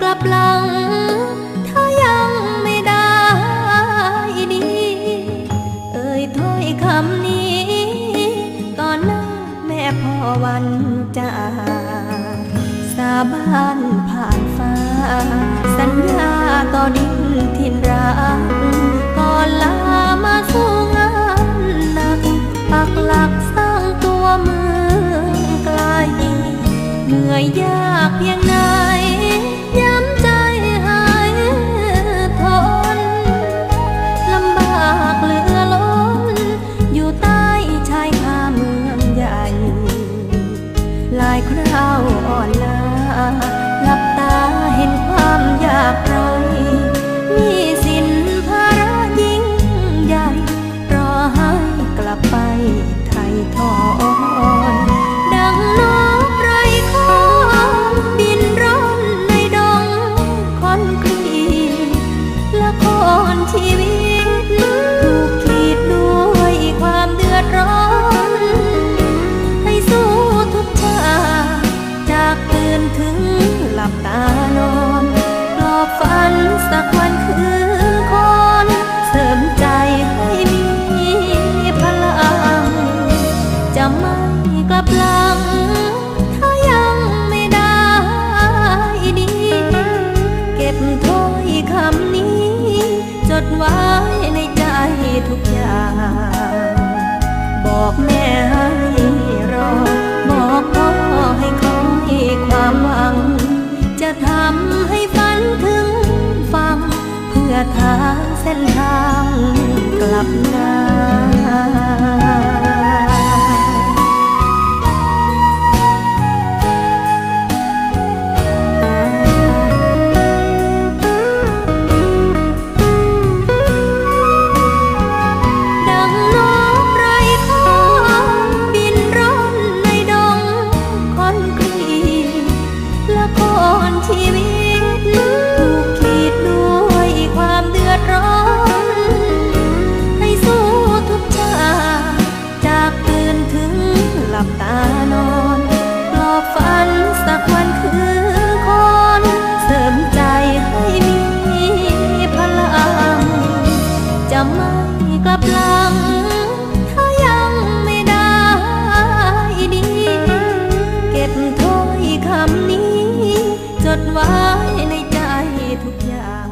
กลับหลัง ถ้ายังไม่ได้ดี เอ่ยถ้อยคำนี้ ตอนน้าแม่พ่อวันจะสาบานผ่านฟ้า สัญญาต่อดินทินรักก่อนลามาสู้งานหนักปักหลักสร้างตัวเมืองไกลเหนื่อยยากเพียงไหายคราวอ่อนล้าหลับตาเห็นความยากไร จะไม่กลับหลัง ถ้ายังไม่ได้ดี เก็บถ้อยคำนี้ จดไว้ในใจทุกอย่าง บอกแม่ให้รอ บอกพ่อให้คอยความหวัง จะทำให้ฝันถึงฟัง เพื่อทางเส้นทางกลับหน้า ลับตานอนปลอบฝันสักวันคือคนเสริมใจให้มีพลัง จะไม่กลับหลัง ถ้ายังไม่ได้ดี เก็บถ้อยคำนี้ จดไว้ในใจทุกอย่าง